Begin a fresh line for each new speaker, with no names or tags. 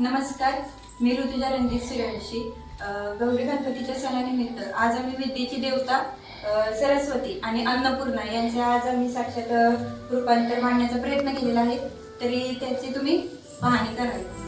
नमस्कार मी ऋतुजा रणजित सूर्यवंशी. गौरी गणपतीच्या सणानिमित्त आज आम्ही विद्येची देवता सरस्वती आणि अन्नपूर्णा यांचे आज आम्ही साक्षात रूपांतर मांडण्याचा प्रयत्न केलेला आहे. तरी त्याची तुम्ही पाहणी करावी.